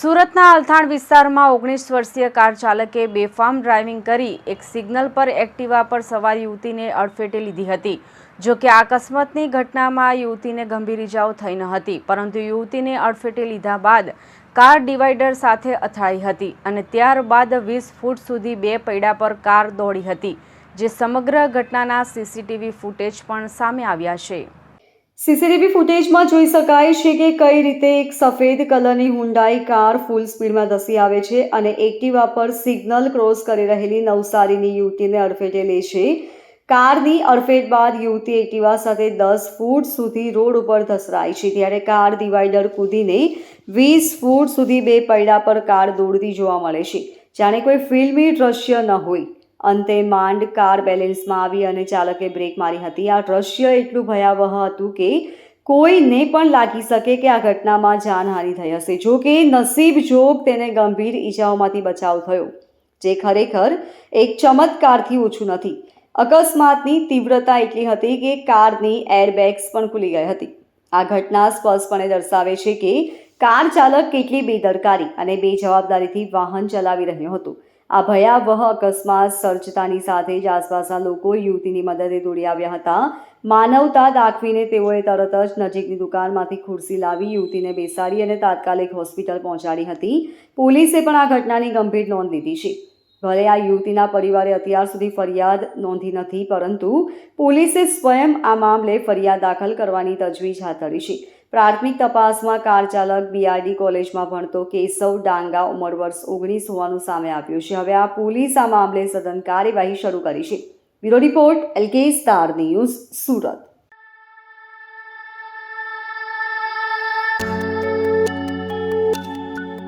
સુરતના અલથાણ વિસ્તારમાં ઓગણીસ વર્ષીય કાર ચાલકે બેફામ ડ્રાઇવિંગ કરી એક સિગ્નલ પર એક્ટિવા પર સવાર યુવતીને અડફેટે લીધી હતી, જો કે અકસ્માતની ઘટનામાં યુવતીને ગંભીર ઇજાઓ થઈ ન હતી, પરંતુ યુવતીને અડફેટે લીધા બાદ કાર ડિવાઈડર સાથે અથડાઈ હતી અને ત્યારબાદ વીસ ફૂટ સુધી બે પૈડા પર કાર દોડી હતી, જે સમગ્ર ઘટનાના સીસીટીવી ફૂટેજ પણ સામે આવ્યા છે. સીસીટીવી ફૂટેજમાં જોઈ શકાય છે કે કઈ રીતે એક સફેદ કલરની હુન્ડાઈ કાર ફૂલ સ્પીડમાં ધસી આવે છે અને એક્ટિવા પર સિગ્નલ ક્રોસ કરી રહેલી નવસારીની યુવતીને અડફેટે લે છે. કારની અડફેટ બાદ યુવતી એક્ટિવા સાથે દસ ફૂટ સુધી રોડ ઉપર ધસરાય છે. ત્યારે કાર ડિવાઈડર કૂદીને વીસ ફૂટ સુધી બે પૈડા પર કાર દોડતી જોવા મળે છે. જાણે કોઈ ફિલ્મી દ્રશ્ય ન હોય. અંતે માંડ કાર બેલેન્સમાં આવી અને ચાલકે બ્રેક મારી હતી. આ દ્રશ્ય એટલું ભયાવહ હતું કે કોઈને પણ લાગી શકે કે આ ઘટનામાં જાનહાનિ થઈ હશે. જો કે નસીબ જોગ તેને ગંભીર ઈજાઓમાંથી બચાવ થયો, જે ખરેખર એક ચમત્કારથી ઓછું નથી. અકસ્માતની તીવ્રતા એટલી હતી કે કારની એરબેગ્સ પણ ખુલી ગઈ હતી. આ ઘટના સ્પષ્ટપણે દર્શાવે છે કે કાર ચાલક કેટલી બેદરકારી અને બેજવાબદારીથી વાહન ચલાવી રહ્યો હતો. આ ભયાવહ અકસ્માત સર્જતાની સાથે જ આસપાસના લોકો યુવતીની મદદે દોડી આવ્યા હતા. માનવતા દાખવીને તેઓએ તરત જ નજીકની દુકાનમાંથી ખુરશી લાવી યુવતીને બેસાડી અને તાત્કાલિક હોસ્પિટલ પહોંચાડી હતી. પોલીસે પણ આ ઘટનાની ગંભીર નોંધ લીધી છે. ભલે આ યુવતીના પરિવારે અત્યાર સુધી ફરિયાદ નોંધી નથી, પરંતુ પોલીસે સ્વયં આ મામલે ફરિયાદ દાખલ કરવાની તજવીજ હાથ ધરી છે. પ્રાથમિક તપાસમાં કાર ચાલક બીઆરડી કોલેજમાં ભણતો કેશવ ડાંગા ઉંમર વર્ષ ઓગણીસ હોવાનું સામે આવ્યું છે. હવે આ પોલીસ આ મામલે સઘન કાર્યવાહી શરૂ કરી છે. Bureau report LK star news Surat.